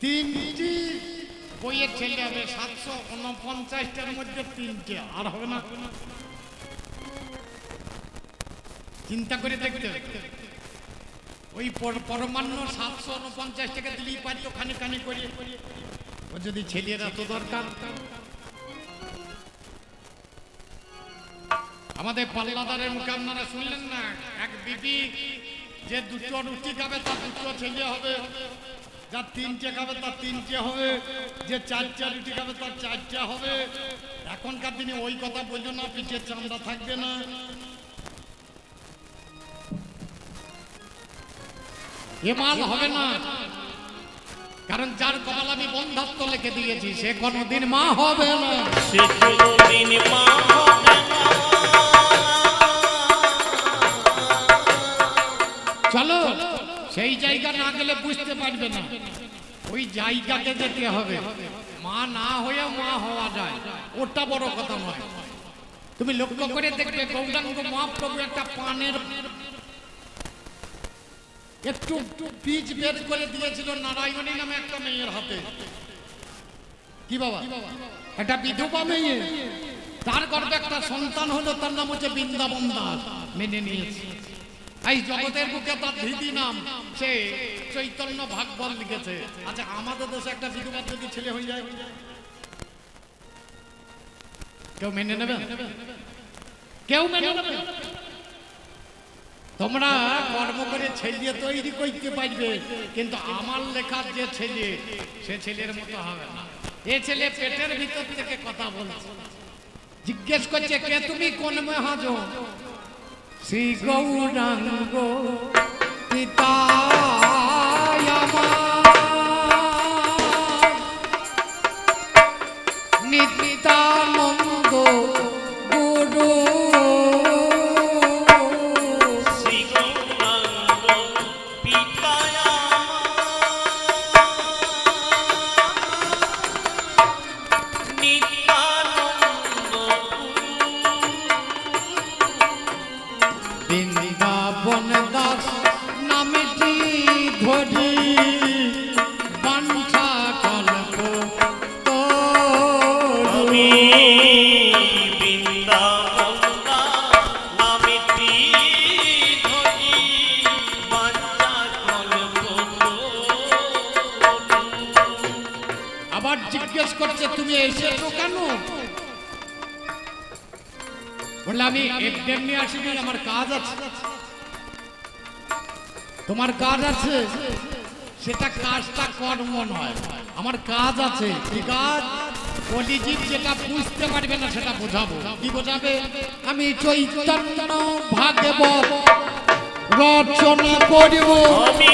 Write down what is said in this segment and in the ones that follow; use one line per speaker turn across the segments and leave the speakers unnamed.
তিনটি বইয়ের ছেলে হবে সাতশো উনপঞ্চাশটার মধ্যে তিনটে। আর হবে না। চিন্তা করে দেখতে ওই পরমান্ন সাতশো উনপঞ্চাশ টাকা দিলেই পারি ওখানে কানে করে। ও যদি ছেলের এত দরকার। আমাদের পাল্লাদারের মুখে আপনারা শুনলেন না? এক বিবি যে দুটো রুটি খাবে, তার দুটো ছেলে হবে। যার তিনটে খাবে তার তিনটে হবে। যে চারটা রুটি খাবে, তার চারটা হবে। এখনকার দিনে ওই কথা বলছো না, পিঠের চামড়া থাকবে না। এ মাল হবে না। কারণ যার কপাল আমি বন্ধাত্ম লিখে দিয়েছি, সে কোনোদিন মা হবে না।
সে কোনদিন মা হবে না।
বুঝতে পারবে না। ওই জায়গাতে যেতে হবে। মা না হয়ে মা হওয়া যায়। ওটা বড় কথা নয়। তুমি লক্ষ্য করে দেখবে, গৌরাঙ্গ মহাপ্রভু একটা পানের একটু বীজ বের করে দিয়েছিল নারায়ণী নামে একটা মেয়ের হাতে। কি বাবা? একটা বিধবা মেয়ে। তার গর্ভে একটা সন্তান হলো, তার নাম হচ্ছে বৃন্দাবন দাস। মেনে নিয়েছে। এই জগতের বুকে তার দিদি নাম। সে চৈতন্য ভাগবত লিখেছে। আচ্ছা আমাদের দেশে একটা বিধবার যদি ছেলে হয়ে যায়? কেউ মেনে নেবে? কেউ মেনে নেবে? তোমরা কর্ম করে ছেলে তৈরি করতে পারবে কিন্তু আমার লেখার যে ছেলে সে ছেলের মতো হবে না। এ ছেলে পেটের ভিতর থেকে কথা বলছে। জিজ্ঞেস করছে কে তুমি? কোন মহাজন? শ্রী গৌরাঙ্গ পিতা। তুমি এসেছ কেন? আমি এমনি আসিনি আমার কাজ আছে। তোমার কাজ আছে? সেটা কাজটা কর্ম নয়। আমার কাজ আছে। যেটা বুঝতে পারবে না, সেটা বোঝাবো। কি বোঝাবে? আমি চৈতন্য ভাগবত রচনা করব।
আমি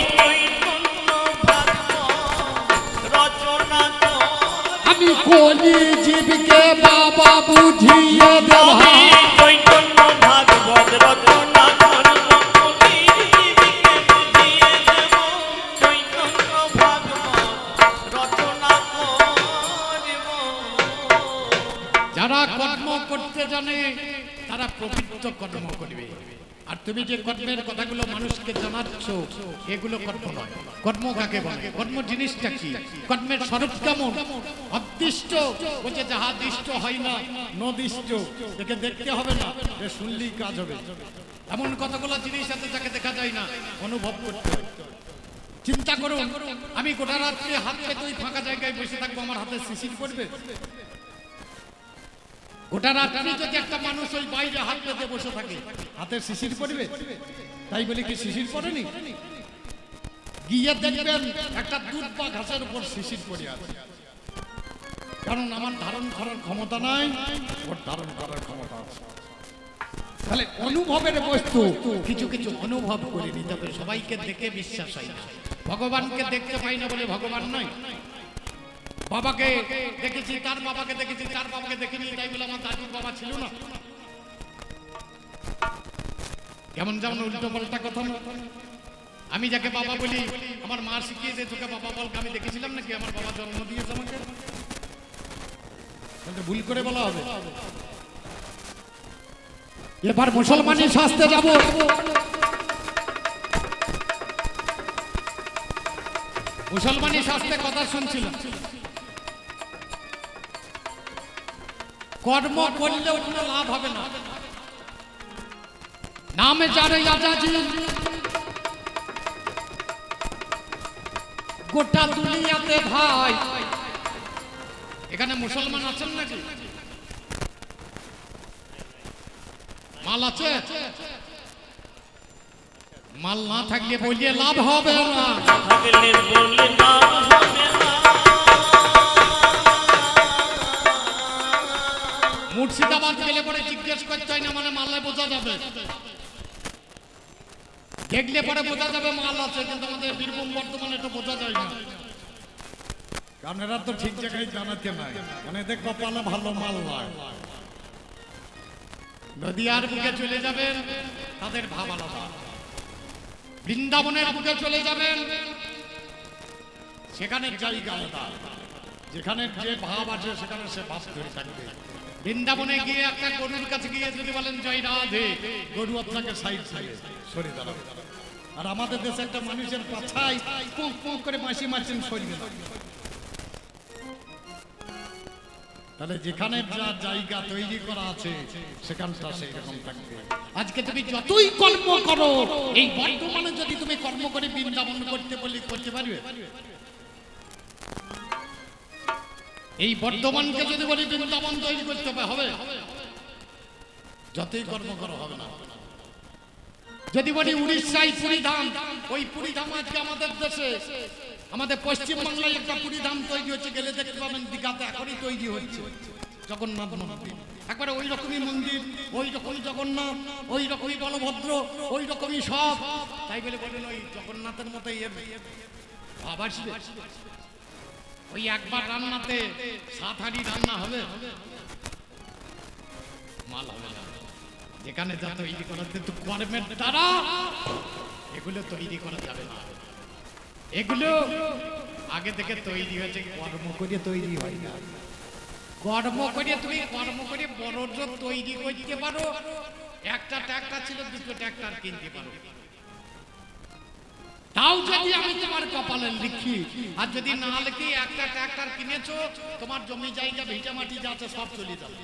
দেব।
চৈতন্য ভাগবত রচনা করব।
যারা কর্ম করতে জানে তারা প্রকৃত কর্ম করবে আর তুমি যে কর্মের কথাগুলো মানুষকে জানাচ্ছ, এগুলো কর্ম নয়। কর্ম কাকে বলে? কর্ম জিনিসটা কি? কর্মের স্বরূপ কেমন? অদৃষ্ট? বলছে যাহা দৃষ্ট হয় না, নদিষ্ট। একে দেখতে হবে না, এ শুনলেই কাজ হবে। এমন কতগুলো জিনিস আছে যাকে দেখা যায় না, অনুভব করতে চিন্তা করুন, আমি গোটা রাত্রে হাত পেতে ওই ফাঁকা জায়গায় বসে থাকব, আমার হাতে শিশির করবে গোটা রাত্রি যদি একটা মানুষ ওই বাইরে হাত পেতে বসে থাকে হাতে শিশির পড়বে? তাই বলে কি শিশির পড়েনি? গিয়ে দেখবেন একটা দুধ বা ঘাসের উপর শিশির পড়ে আছে। কারণ আমার ধারণ করার ক্ষমতা নাই, ওর ধারণ করার ক্ষমতা আছে। তাহলে অনুভবের বস্তু, কিছু কিছু অনুভব করে নিতে হবে সবাইকে দেখে বিশ্বাস হয় ভগবানকে দেখতে পাই না বলে ভগবান নয়। বাবাকে দেখেছি, তার বাবাকে দেখেছি, তার বাবাকে দেখিনি, তাই বলে আমার দাদুর বাবা ছিল না। কেমন যেমন উল্টো পাল্টা কথা না। আমি যাকে বাবা বলি, আমার মা শিখিয়েছে, তোকে বাবা বলকে আমি দেখেছিলাম নাকি? আমার বাবা জন্ম দিয়েছে আমাকে। ভুল করে বলা হবে। এবার মুসলমানের শাস্তে যাব। মুসলমানি শাস্ত্রে কথা শুনছিল কর্ম করলেও কোনো লাভ হবে না। নামে যারে আজাজি, গোটা দুনিয়াতে ভাই। এখানে মুসলমান আছেন নাকি? মাল আছে? মাল না থাকলে বলিয়ে লাভ হবে না।
থাকলে বললে নাম হবে না।
মুর্শিদাবাদ গেলে পরে জিজ্ঞেস করতে হয় না মানে মালে বোঝা যাবে। দেখলে পরে বোঝা যাবে মাল আছে কিন্তু আমাদের বীরভূম বর্তমানে এটা বোঝা যায় না। কারণ এরা তো ঠিক জায়গায় জানাতে নাই। মানে এদের কপালে ভালো মাল নয় নদীয়ার বুকে চলে যাবেন তাদের ভাব আলাদা। বৃন্দাবনের বুকে চলে যাবেন সেখানে জায়গা আলাদা। যেখানে যে ভাব আছে সেখানে সে ভাব ধরে থাকবে। বৃন্দাবনে গিয়ে একটা গরুর কাছে গিয়ে যদি বলেন, জয় রাধে, গরু আপনাকে সাইড সাইড সরে দাঁড়াবে। আর আমাদের দেশে একটা মানুষের পাছায় পুঁক পুঁক করে মাসি মারছেন, সরিয়ে তাহলে যেখানে যা জায়গা তৈরি করা আছে, সেখানটা সেই রকম থাকবে। আজকে তুমি যতই কর্ম করো, এই বর্তমানে যদি তুমি কর্ম করে বৃন্দাবন করতে বলি, করতে পারবে? এই বর্ধমানকে যদি বলি বৃন্দাবন তৈরি করতে হবে হবে। যতই কর্ম করো হবে না। যদি বলি উড়িষ্যায় পুরীধাম ওই পুরীধাম আজকে আমাদের দেশে। আমাদের পশ্চিম বাংলায় একটা পুরীধাম তৈরি হচ্ছে গেলে দেখতে পাবেন দীঘাতে এখনই তৈরি হচ্ছে। জগন্নাথ মন্দির। একবারে ওই রকমই মন্দির ওই রকমই জগন্নাথ ওই রকমই বলভদ্র ওই রকমই সব। তাই বলে বলেন ওই জগন্নাথের মতো আসবে। ওই একবার রান্নাতে সাত হাঁড়ি রান্না হবে। মাল হবে যেখানে যা তৈরি করা কিন্তু কর্মের দ্বারা এগুলো তৈরি করা যাবে না। এগুলো আগে থেকে তৈরি হয়েছে, কর্ম করে তৈরি হয় না। কর্ম করে তুমি কর্ম করে বড় তৈরি করতে পারো। একটা ট্যাক্টার ছিল, দুটো ট্যাক্টার কিনতে পারো। তাও যদি আমি তোমার কপালে লিখি, আর যদি না লিখি, একটা ট্রাক্টর কিনেছো, তোমার জমি জায়গা ভিটা মাটি যা আছে সব চলে যাবে।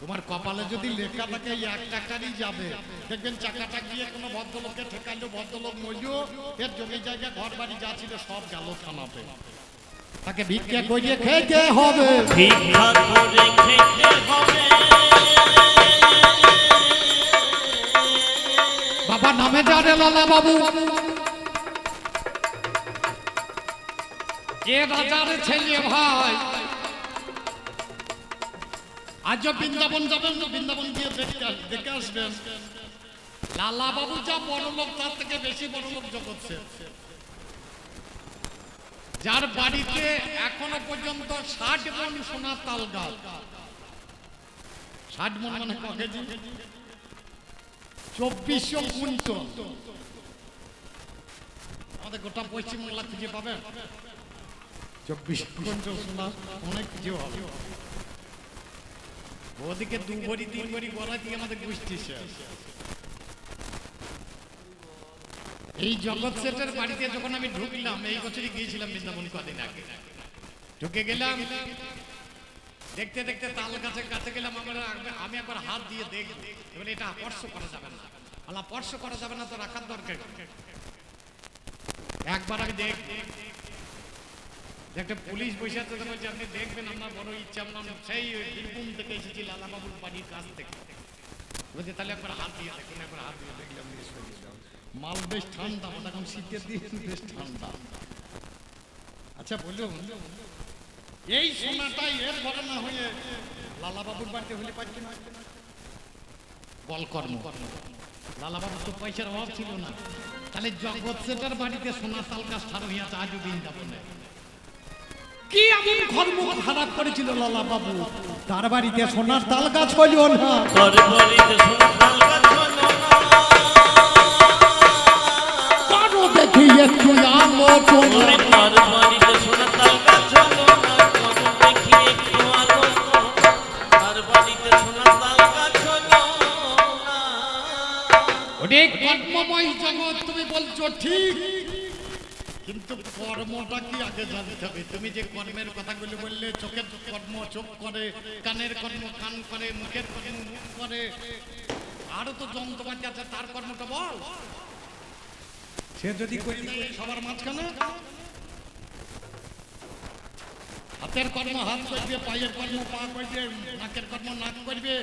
তোমার কপালে যদি লেখা থাকে, এক ট্রাক্টরই যাবে। দেখবেন চাকাটা গিয়ে কোনো ভদ্রলোককে ঠেকাইলো, ভদ্রলোক মরিও এর জমি জায়গা ঘর বাড়ি যা ছিল সব গেল থানাতে। তাকে ভিক্ষা করিয়ে খেতে হবে।
ভিক্ষা করে খেতে হবে।
নামে জানে লালা বাবু। যে রাজার ছেলে ভাই। আজও বৃন্দাবন যাবেন না, বৃন্দাবন গিয়ে দেখে আসবেন। লালা বাবু যা বড় লোক, তার থেকে বেশি বড় লোক জগৎ সেন। যার বাড়িতে এখনও পর্যন্ত ষাট মন সোনা তাল গাছ। ষাট মন মানে ক কেজি? চব্বিশশো কুইন্টল আমাদের গোটা পশ্চিমবাংলা খুঁজে পাবেন চব্বিশ কুইন্টল সোনা অনেক খুঁজে হবে ওদিকে দু ভরি তিন ভরি গলা দিয়ে আমাদের গোষ্ঠী শেষ। এই জগৎ সেটের বাড়িতে যখন আমি ঢুকলাম এই বছরই গিয়েছিলাম বৃন্দাবন কদিন আগে। ঢুকে গেলাম দেখতে দেখতে তাল গাছের কাছে গেলাম আমরা আমি একবার হাত দিয়ে দেখব। এবার এটা স্পর্শ করা যাবে না। আল্লাহ স্পর্শ করা যাবে না তো রাখার দরকার একবার আমি দেখ একটা পুলিশ বসে আছে বলছে, আপনি দেখবেন আমার বড় ইচ্ছা আমরা সেই ওই বীরভূম থেকে এসেছি, লালাবাবুর বাড়ির কাছ থেকে। বলছে, তাহলে একবার হাত দিয়ে দেখুন, একবার হাত দিয়ে দেখলাম। মাল বেশ ঠান্ডা মানে এখন শীতের দিন বেশ ঠান্ডা। আচ্ছা বলুন এই সোনাটাই এর ঘরে না হয়ে লালা বাবুর বাড়িতে হলে পারছি না। বল কর্ম তো পয়সার অভাব ছিল না। তাহলে জগৎ সেটার বাড়িতে সোনা তাল গাছ ঠাড়ো হইয়াছে আজও বৃন্দাবনে। কি এমন কর্ম খারাপ করেছিল লালা বাবু তার বাড়িতে সোনার তাল গাছ হইল না।
তোর বলিতে সোনা তাল গাছ
কানের কর্ম কান করে মুখের কর্ম মুখ করে। আরও তো যন্ত্রপাতি আছে তার কর্মটা বল। সে যদি করে সবার মাঝখানে। হাতের কর্ম হাত করবে পায়ের কর্ম পা করবে নাকের কর্ম নাক করবে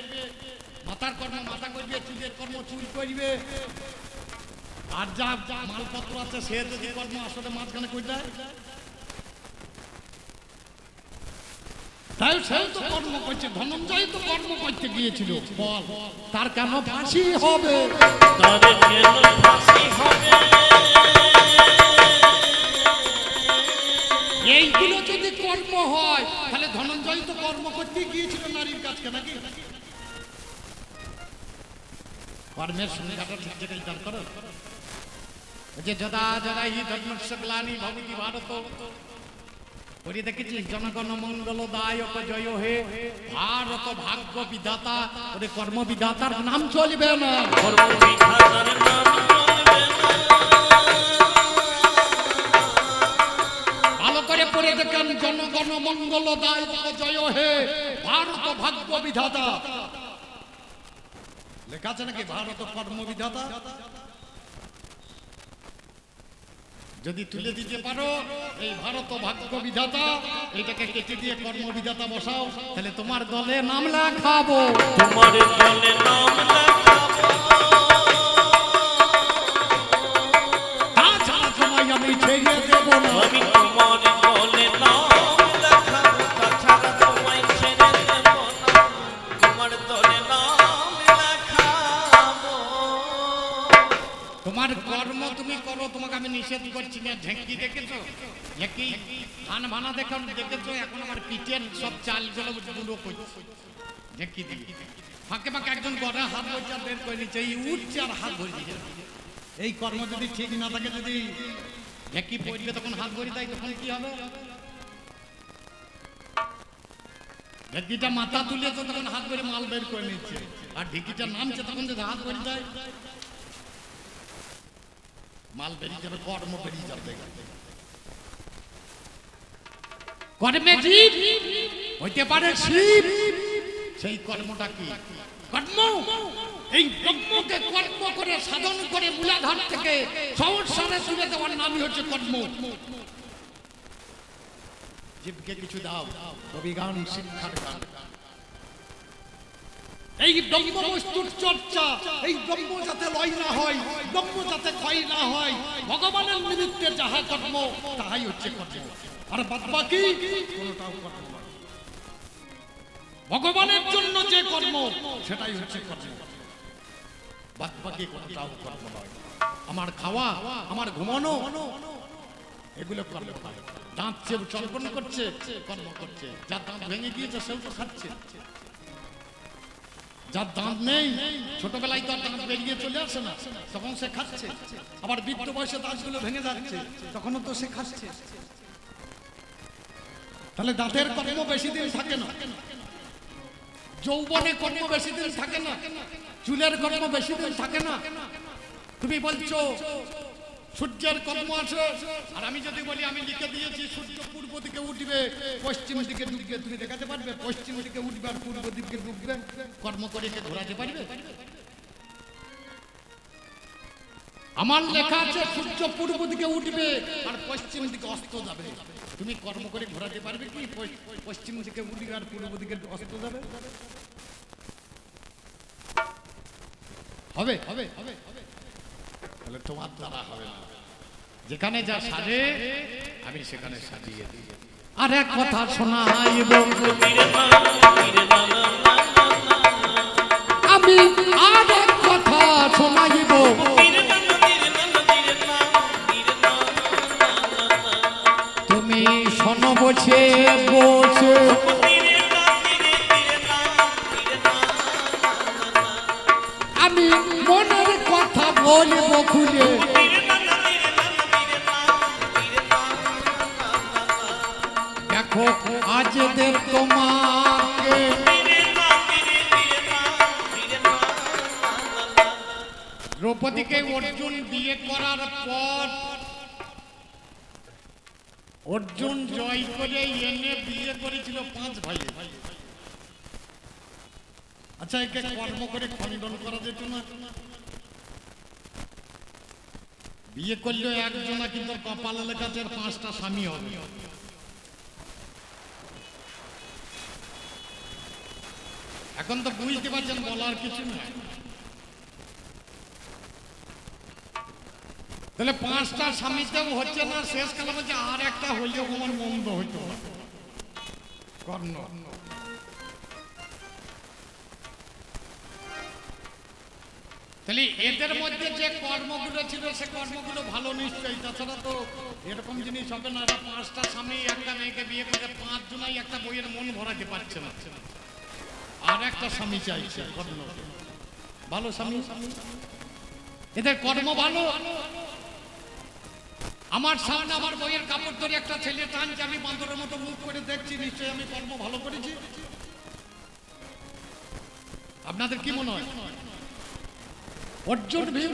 মাথার কর্ম মাথা করবে চুলের কর্ম চুল করবে। আর যা যা মালপত্র আছে সে যদি কর্ম আসলে মাঝখানে করে দেয় তাই সেও তো কর্ম করছে ধনঞ্জয় তো কর্ম করতে গিয়েছিল। বল তার কেন ফাঁসি হবে?
তারে কেন ফাঁসি হবে?
এইগুলো যদি কর্ম হয় তাহলে ধনঞ্জয় তো কর্ম করতে গিয়েছিল নারীর কাছকে নাকি? কর্মের সংজ্ঞাটা ঠিক জায়গায় দাঁড় করো। ওই যে যদা যদা হি ধর্মস্য গ্লানি ভবতি ভারত। করি দেখেছিস জনগণ মঙ্গল দায়ক জয় হে ভারত ভাগ্য বিধাতা, ওরে কর্ম বিধাতার নাম চলবে না
কর্ম বিধাতার নাম চলবে
ভালো করে পড়ে দেখেন, জনগণ মঙ্গল দায়ক জয় হে ভারত ভাগ্য বিধাতা। লেখা আছে নাকি? ভারত কর্ম বিধাতা যদি তুলে দিতে পারো এই ভারত ভাগ্য বিধাতা এটাকে কেটে দিয়ে কর্ম বিধাতা বসাও তাহলে তোমার দলে নাম লেখাবো
তোমার দলে নাম লেখাবো
তাছাড়া তোমায় আমি ছেড়ে দেবো না।
আমি
নিষেধ করছি না ঢেঁকি দেখেছ? ঢেঁকি? ধান ভানা দেখো দেখেছ? এখন আমার পিঠের সব চালগুলো গুঁড়ো করছে। ঢেঁকি দিয়ে। ফাঁকে ফাঁকে একজন গড়ে হাত বলছে বের করে নিচ্ছে। এই উঠছে আর হাত ভরে এই কর্ম যদি ঠিক না থাকে, যদি ঢেঁকি পড়বে তখন হাত ভরি দেয় তখন কি হবে? ঢেঁকিটা মাথা তুলেছে, তখন হাত ভরে মাল বের করে নিচ্ছে। আর ঢেঁকিটা নামছে তখন যদি হাত ভরি দেয় মাল বেরিয়ে যাবে কর্ম বেরিয়ে যাবে। কর্মে জীব? হইতে পারে শিব। সেই কর্মটা কি? কর্ম? এই কর্মকে কর্ম করে সাধন করে মূলাধার থেকে সংসারে তুলে দেওয়ার নামই হচ্ছে কর্ম। জীবকে কিছু দাও কবি গান শিক্ষার গান এই ব্রহ্ম বস্তুর চর্চা এই ব্রহ্ম যাতে লয় না হয় ব্রহ্ম যাতে ক্ষয় না হয়, ভগবানের নিমিত্তে যাহা কর্ম, তাহাই হচ্ছে কর্ম। আর বাদ বাকি ভগবানের জন্য যে কর্ম, সেটাই হচ্ছে বাদ বাকি কর্ম নয়। আমার খাওয়া, আমার ঘুমানো, এগুলো কর্ম। দাঁত চেয়ে চর্পণ করছে, কর্ম করছে। যার দাঁত ভেঙে গিয়েছে, সেও তো খাচ্ছে। যার দাঁত নেই, ছোটবেলায় তার দাঁত বেরিয়ে চলে আসে না, তখন সে খাচ্ছে। আবার বৃত্ত বয়সে দাঁতগুলো ভেঙে যাচ্ছে, তখনও তো সে খাচ্ছে। তাহলে দাঁতের কর্ম বেশি দিন থাকে না। যৌবনে কর্ম বেশি দিন থাকে না। চুলের কর্ম বেশি দিন থাকে না। তুমি বলছো সূর্যের কর্ম আছে। আর আমি যদি বলি, আমি লিখে দিয়েছি, সূর্য পূর্ব দিকে উঠবে, পশ্চিম দিকে ডুববে। তুমি দেখাতে পারবে, পশ্চিম দিকে উঠবে আর পূর্ব দিকে ডুববে। কর্ম করে কে ঘোরাতে পারবে? আমার লেখা আছে, সূর্য পূর্ব দিকে উঠবে আর পশ্চিম দিকে অস্ত যাবে। তুমি কর্ম করে ঘোরাতে পারবে কি? পশ্চিম দিকে উঠবে আর পূর্ব দিকে অস্ত যাবে? হবে হবে? হবে? হবে? তাহলে তোমার দ্বারা হবে না। যেখানে যা সাজে আমি সেখানে সাজিয়ে দিই। আর এক কথা শোনাইব। আমি আর এক কথা শোনাইব। তুমি শোনো বসে বলব খুলে দেখো আজ দেব তোমাকে। দ্রৌপদীকে অর্জুন বিয়ে করার পর, অর্জুন জয় করে এনে বিয়ে করেছিল পাঁচ ভাই আচ্ছা একে কর্ম করে খণ্ডন করা যেত না। বিয়ে করলেও একজনা কিন্তু কপালে লেখা পাঁচটা স্বামী হবে। এখন তো বুঝতে পারছেন, বলার কিছু নাই। তাহলে পাঁচটা স্বামীতেও হচ্ছে না শেষ কালে বলছে, আর একটা হইলেও আমার মন্দ হইতো কর্ণ। তাহলে এদের মধ্যে যে কর্মগুলো ছিল, সে কর্মগুলো ভালো নিশ্চয়ই। তাছাড়া তো এরকম জিনিস হবে না, এরা পাঁচটা স্বামী, একটা মেয়েকে বিয়ে করে পাঁচ জনাই একটা বইয়ের মন ভরাতে পারছে না। আর একটা স্বামী চাইছে ভালো স্বামী? এদের কর্ম ভালো। আমার সামনে আমার বইয়ের কাপড় ধরে একটা ছেলে টানছে, আমি বান্দরের মতো মুখ করে দেখছি, নিশ্চয়ই আমি কর্ম ভালো করেছি। আপনাদের কি মনে হয়? অর্জুন ভীম,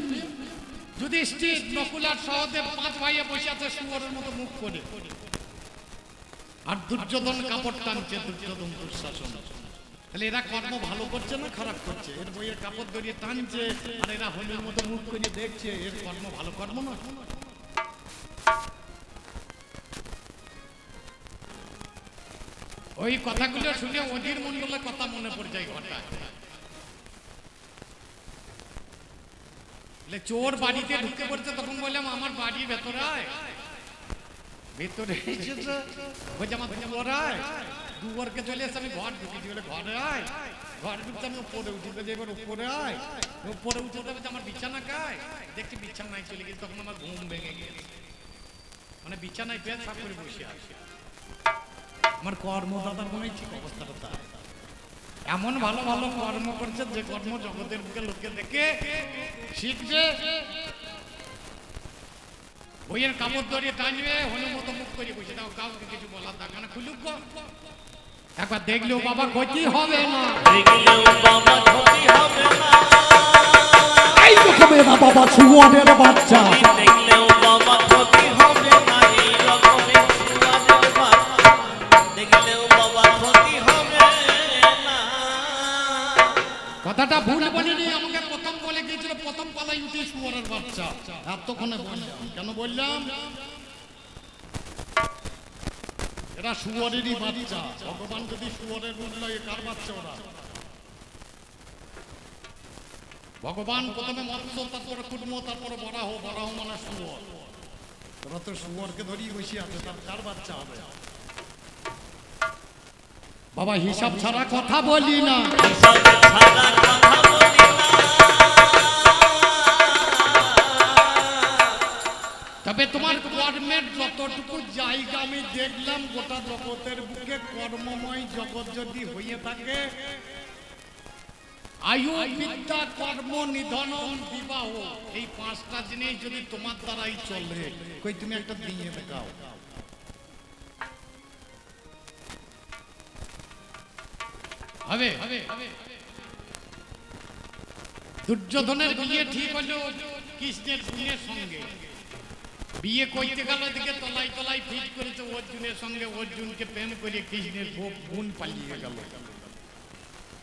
যদি স্থির নকুল আর সহদেব পাঁচ ভাইয়ে বসে আছে শুয়োরের মতো মুখ করে। আর দুর্যোধন কাপড় টানছে, দুর্যোধন দুঃশাসন। তাহলে এরা কর্ম ভালো করছে না খারাপ করছে? এর বইয়ের কাপড় ধরিয়ে টানছে, আর এরা হলির মতো মুখ করে দেখছে, এর কর্ম ভালো কর্ম না। ওই কথাগুলো শুনে অধীর মন্ডলের কথা মনে পড়ে যায় ঘটা চোর বাড়িতে ঢুকে পড়ছে তখন বললাম, আমার বাড়ির ভেতরে ভেতরে বলছে, আমার দুয়ার আয় চলে এসে আমি ঘর ঢুকেছি বলে, ঘরে আয়। ঘরে ঢুকতে আমি উপরে উঠি এবার উপরে আয়। উপরে উঠে বলছে, আমার বিছানা কায়? দেখছি বিছানায় চলে গেছি, তখন আমার ঘুম ভেঙে গেছে মানে বিছানায় পেয়ে সাপ করে বসে আছে। আমার কর্মদাতার মনে ঠিক অবস্থাটা এমন ভালো ভালো কর্ম করছে যে কর্ম জগতের বুকে লোকে দেখে শিখবে বইয়ের কাপড় ধরিয়ে টানবে হনুমত মুখ করে বসে দাও কাউকে কিছু বলার দরকার না খুলুক একবার দেখলেও বাবা ক্ষতি হবে না।
দেখলেও বাবা ক্ষতি হবে না।
এই রকমের বাবা শুয়ারের বাচ্চা।
কথাটা ভুল বলিনি, আমাকে প্রথম বলে গিয়েছিল, প্রথম পালাই উঠে শুয়ারের বাচ্চা। এতক্ষণে বললাম, কেন বললাম? এরা শুয়ারেরই বাচ্চা। ভগবান যদি শুয়ারের রূপ লয় কার বাচ্চা ওরা? ভগবান প্রথমে মৎস্য, তারপরে কুটুম তারপরে বরাহ বরাহ মানে শুয়ার। তোরা তো শুয়ারকে ধরিয়ে বসে আছে, তার কার বাচ্চা হবে? বাবা, হিসাব ছাড়া কথা বলি না। তবে তোমার কর্মের যতটুকু জায়গা আমি দেখলাম, গোটা জগতের বুকে কর্মময় জগৎ যদি হয়ে থাকে আয়ু বিদ্যা কর্ম, নিধন, বিবাহ, এই পাঁচটা জিনিস যদি তোমার দ্বারাই চলে, কই তুমি একটা দিয়ে দেখাও হবে। দুর্যোধনের বিয়ে ঠিক হলো কৃষ্ণের গুণের সঙ্গে। বিয়ে করতে গেল দিকে তলাই তলাই ফিট করেছে অর্জুনের সঙ্গে। অর্জুনকে প্রেম করে কৃষ্ণের গুণ পালিয়ে গেল।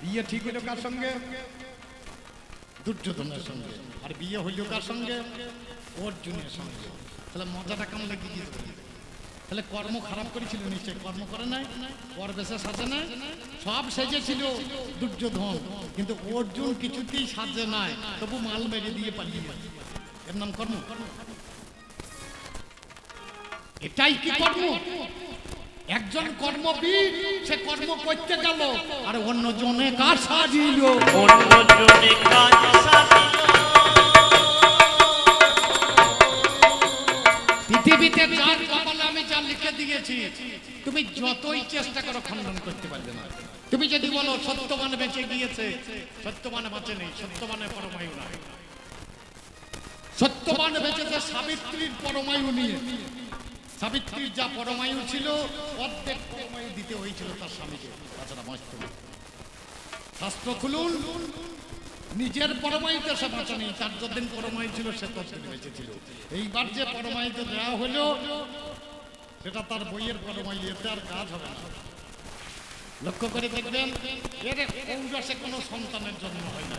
বিয়ে ঠিক হইল কার সঙ্গে? দুর্যোধনের সঙ্গে। আর বিয়ে হইল কার সঙ্গে? অর্জুনের সঙ্গে। তাহলে মজাটা কেমন লাগে কি? তাহলে কর্ম খারাপ করেছিল নিশ্চয়। কর্ম করে নাই পর বেশে সাজে নাই সব সেজেছিল দুর্যোধন। কিন্তু অর্জুন কিছুতেই সাজে নাই তবু মাল মেরে দিয়ে পালিয়ে গেল। এর নাম কর্ম। এটাই কি কর্ম? একজন কর্মবীর সে কর্ম করতে গেল আর অন্য জনে কার সাজিল।
অন্য জনে কাজ সাজিল।
পৃথিবীতে যার লিখে দিয়েছি। তুমি যতই চেষ্টা করো খণ্ডন করতে পারবে না। তুমি যদি বলো, সত্যবান বেঁচে গিয়েছে, সত্যবান বাঁচে নেই, সত্যবানের পরমায়ু না সত্যবান বেঁচেছে সাবিত্রীর পরমায়ু নিয়ে। সাবিত্রীর যা পরমায়ু ছিল, অর্ধেক পরমায়ু দিতে হয়েছিল তার স্বামীকে। তাছাড়া না। শাস্ত্র খুলুন, নিজের পরমায়ুতে সে বাঁচা নেই, তার যতদিন পরমায়ু ছিল, সে ততদিন বেঁচে ছিল। এইবার যে পরমায়ুতে দেওয়া হলো সেটা তার বইয়ের কর্মাই এতে আর কাজ হবে না। লক্ষ্য করে দেখবেন এর ঔরসে কোনো সন্তানের জন্ম হয় না।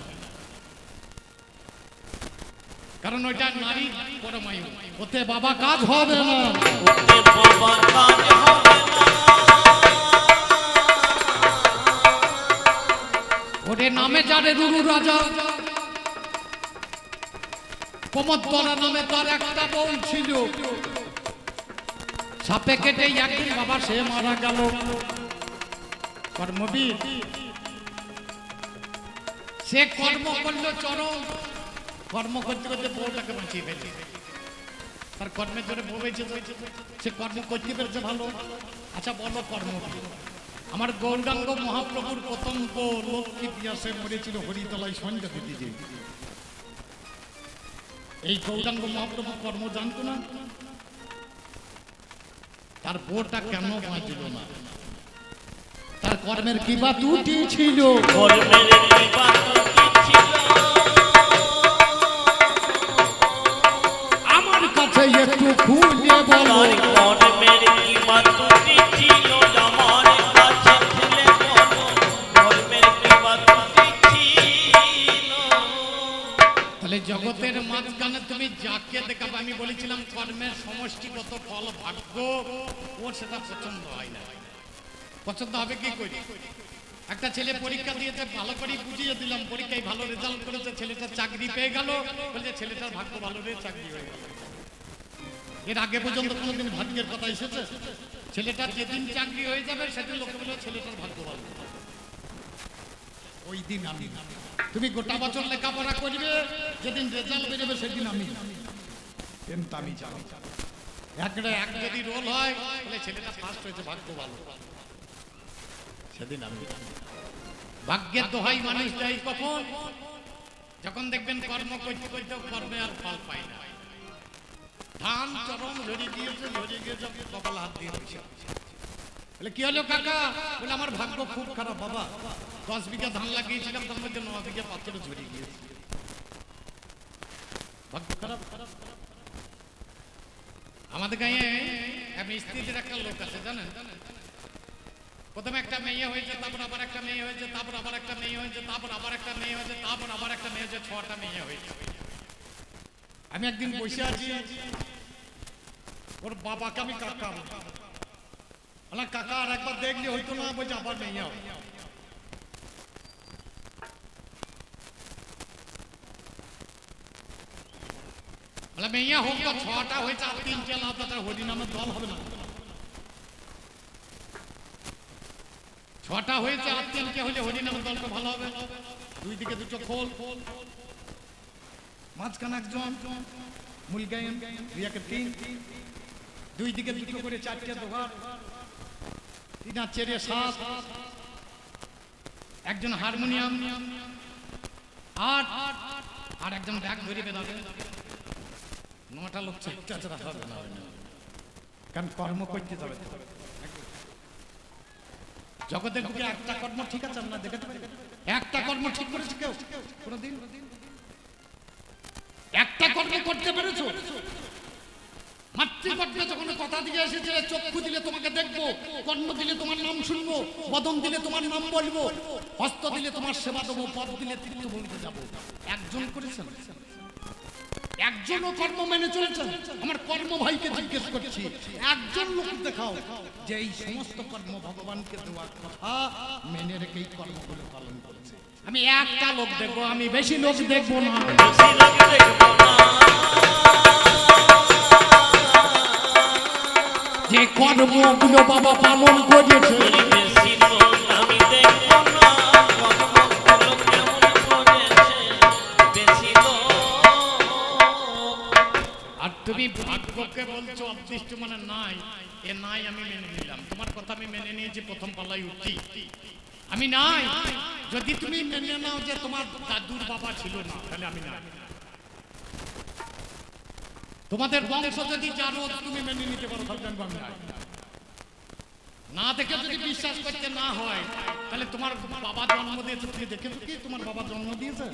কারণ ওইটা নারী পরমায়ু। ওতে বাবা কাজ হবে না।
ওতে বাবা কাজ হবে না।
ওরে নামে যারে রুরু রাজা। প্রমোদরা নামে তার একটা বউ ছিল। সাপে কেটে একদিন বাবা সে মারা গেল। কর্মবীর, সে কর্ম করল চরম। কর্ম করতে করতে বউটাকে বাঁচিয়ে ফেলে তার কর্মের জন্য বউ বেঁচে সে কর্ম করতে পেরেছে ভালো। আচ্ছা বলো কর্ম আমার গৌরাঙ্গ মহাপ্রভুর বউ লক্ষ্মী পিয়াসে মরেছিল হরিতলায় সঞ্জা দিদি যে এই গৌরাঙ্গ মহাপ্রভু কর্ম জানতো না? তার বউটা কেন বাঁচল না? তার কর্মের কিবা দুটি ছিল।
কর্মের
পছন্দ হবে, কি করি? একটা ছেলে পরীক্ষা দিয়েছে, ভালো করে বুঝিয়ে দিলাম, পরীক্ষায় ভালো রেজাল্ট করেছে, ছেলেটা চাকরি পেয়ে গেল, বলছে ছেলেটার ভাগ্য ভালো রে, চাকরি হয়ে গেল। এর আগে পর্যন্ত কোনোদিন ভাগ্যের কথা এসেছে? ছেলেটার যেদিন চাকরি হয়ে যাবে, সেদিন লোকে বলে ছেলেটার ভাগ্য ভালো। ওই দিন আমি। তুমি গোটা বছর লেখাপড়া করবে, যেদিন রেজাল্ট বেরোবে সেদিন আমি। আমি জানি একটা এক যদি রোল হয়, তাহলে ছেলেটা ফার্স্ট হয়েছে, ভাগ্য ভালো। সেদিন আমি ভাগ্যের দোহাই মানুষ দেয় কখন, যখন দেখবেন কর্ম করতে করতে কর্মে আর ফল পায় না। ধান চরম ঝরে দিয়েছে ঝরে গিয়েছে কপাল হাত দিয়ে বসে বলে, কি হলো কাকা? বলে, আমার ভাগ্য খুব খারাপ, বাবা। দশ বিঘা ধান লাগিয়েছিলাম, তার মধ্যে ন বিঘা পাত্র ঝরে গিয়েছে। ভাগ্য খারাপ। খারাপ। আমাদের গায়ে এক স্ত্রীদের একটা লোক আছে, জানেন? প্রথমে একটা মেয়ে হয়েছে তারপর আবার একটা মেয়ে হয়েছে তারপর আবার একটা মেয়ে হয়েছে তারপর আবার একটা মেয়ে হয়েছে তারপর আবার একটা মেয়ে হয়েছে ছটা মেয়ে হয়েছে। আমি একদিন বসে আছি ওর বাবাকে আমি কাকা। বললাম কাকা আর একবার দেখলে হইতো না বলছে আবার মেয়ে হবে। মেয়ে হোক ছটা হয়েছে আর তিনটে লাভ তার হরিনামের দল হবে না। ছটা হয়েছে তিনটে হলে হরিনামের দলটা ভালো হবে। দুই দিকে দুটো খোল। খোল মাঝখানে একজন মূল গায়ন রিয়াকে তিন। দুই দিকে দুটো করে চারটে দোকান তিন আর চেরে সাত। একজন হারমোনিয়াম। আট। আর একজন ব্যাগ ধরে বেরোবে নটা লোক চারটা ছাড়া হবে না। কারণ কর্ম করতে যাবে। জগতের বুকে একটা কর্ম ঠিক আছে, আমরা দেখে একটা কর্ম ঠিক করেছে কেউ? কোনোদিন একটা কর্ম করতে পেরেছ? মাতৃকর্মে যখন কথা দিয়ে এসেছিলে, চক্ষু দিলে তোমাকে দেখব কর্ণ দিলে তোমার নাম শুনব, বদন দিলে তোমার নাম বলব, হস্ত দিলে তোমার সেবা দেবো, পদ দিলে তীর্থভূমিতে যাব। একজন করেছেন? একজনও কর্ম মেনে আমার কর্ম ভাইকে জিজ্ঞেস করছি, একজন লোক দেখাও যে এই সমস্ত কর্ম ভগবানকে দেওয়ার কথা মেনে কর্মগুলো পালন করেছে। আমি একটা লোক দেখব, আমি বেশি লোক দেখব না
বেশি লোক দেখব না।
যে কর্মগুলো বাবা পালন করেছে তুমি ভাগ্যকে বলছো অদৃষ্ট মানে নাই। এ নাই আমি মেনে নিলাম। তোমার কথা আমি মেনে নিয়েছি প্রথম পালাই উঠি। আমি নাই। যদি তুমি মেনে নাও যে তোমার দাদুর বাবা ছিল না, তাহলে আমি নাই। তোমাদের বংশ যদি জানো, তুমি মেনে নিতে পারো জানব আমি নাই। না দেখে যদি বিশ্বাস করতে না হয়, তাহলে তোমার বাবা জন্ম দিয়েছে, তুমি দেখে কি? তোমার বাবা জন্ম দিয়েছে?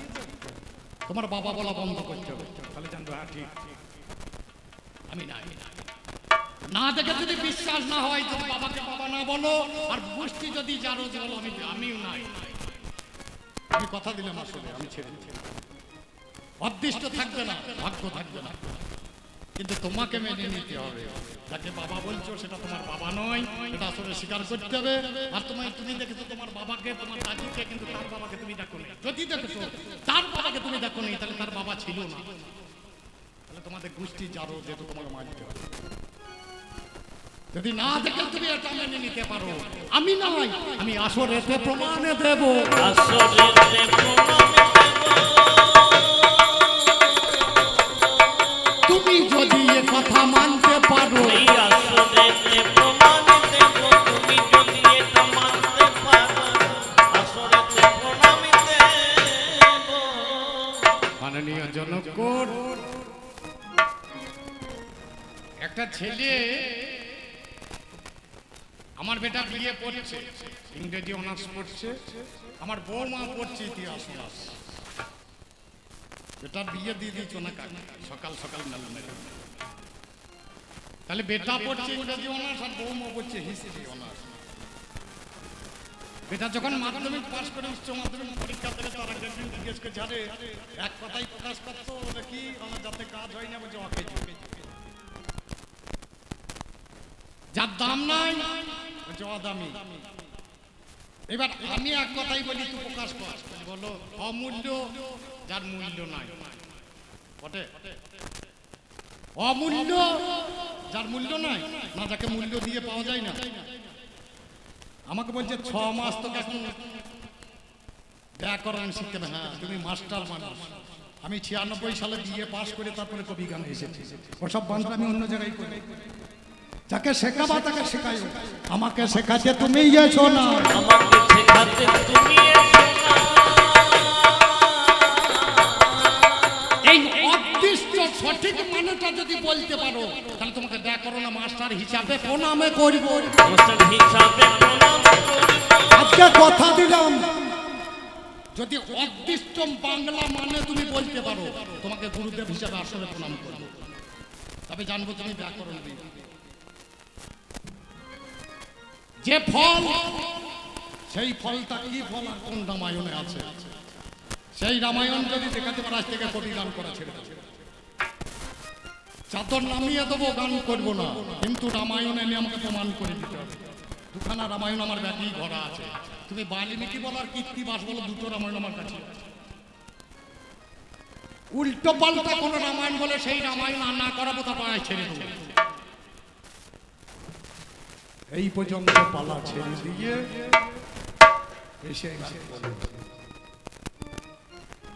তোমার বাবা বলা বন্ধ করতে হবে। তাহলে জানব হ্যাঁ ঠিক। আমি না দেখে যদি বিশ্বাস না হয়, যদি বাবাকে বাবা না বলো, আর যদি জানো যে বলো, আমি আমিও নাই। আমি কথা দিলাম আসলে, আমি ছেড়ে অদৃষ্ট থাকবে না, ভাগ্য থাকবে না। কিন্তু তোমাকে মেনে নিতে হবে। যাকে বাবা বলছো, সেটা তোমার বাবা নয়। এটা আসলে স্বীকার করতে হবে। আর তোমায় তুমি দেখেছ, তোমার বাবাকে, তোমার দাদুকে, কিন্তু তার বাবাকে তুমি দেখো যদি দেখেছ, তার বাবাকে তুমি দেখো তাহলে তার বাবা ছিল না। তোমাদের গোষ্ঠী জারো, যেহেতু তোমাকে মানতে হবে। যদি না দেখে তুমি এটা মেনে নিতে পারো। আমি নয়, আমি আসরেতে প্রমাণে দেব।
আসরেতে প্রমাণে
তুমি একটা ছেলে আমার বেটা বিয়ে পড়ছে ইংরেজি অনার্স পড়ছে, আমার বৌমা পড়ছে ইতিহাস অনার্স। বেটার বিয়ে দিয়ে দিয়েছ না সকাল সকাল মেলা তাহলে বেটা পড়ছে ইংরেজি অনার্স আর বৌমা পড়ছে হিস্ট্রি অনার্স। বেটা যখন মাধ্যমিক পাস করে উচ্চ মাধ্যমিক পরীক্ষা থেকে তার আগের দিন জিজ্ঞেস করে এক কথাই প্রকাশ করতো কি? আমার যাতে কাজ হয় না, বলছে, অকেজ। যার দাম নাই অদামি এবার আমি এক কথাই বলি, তুই প্রকাশ কর। বলো, অমূল্য যার মূল্য নাই। অমূল্য যার মূল্য নাই, না যাকে মূল্য দিয়ে পাওয়া যায় না। আমাকে বলছে, ছ মাস তো এখন ব্যাকরণ শিখতে হবে হ্যাঁ তুমি মাস্টার মানুষ। আমি ছিয়ানব্বই সালে বিএ পাশ করে তারপরে কবি গান এসেছি। ওসব বান্ধব আমি অন্য জায়গায় করি। যাকে শেখাবা তাকে শেখাই আমাকে শেখাতে তুমি গেছো না।
আমাকে শেখাতে তুমি
এই অদৃষ্ট সঠিক মানেটা যদি বলতে পারো তাহলে তোমাকে ব্যাকরণ মাস্টার হিসাবে প্রণামে করব।
হিসাবে
আজকে কথা দিলাম। যদি অদৃষ্ট বাংলা মানে তুমি বলতে পারো তোমাকে গুরুদেব হিসাবে আসলে প্রণাম করব। তবে জানব তুমি ব্যাকরণ দিবে যে ফল, সেই ফলটা কি ফল আর কোন রামায়ণে আছে? সেই রামায়ণ যদি দেখাতে পারে, আজ থেকে কবি গান করা ছেড়ে চাদর নামিয়ে দেবো, গান করব না। কিন্তু রামায়ণ এনে আমাকে প্রমাণ করে দিতে হবে। দুখানা রামায়ণ আমার ব্যাগেই ভরা আছে। তুমি বাল্মীকি বলো আর কীর্তিবাস বলো, দুটো রামায়ণ আমার কাছে উল্টো পাল্টা কোনো রামায়ণ বলে সেই রামায়ণ আর না করাবো তারপর ছেড়ে দেবো। এই পর্যন্ত পালা ছেড়ে দিয়ে এসে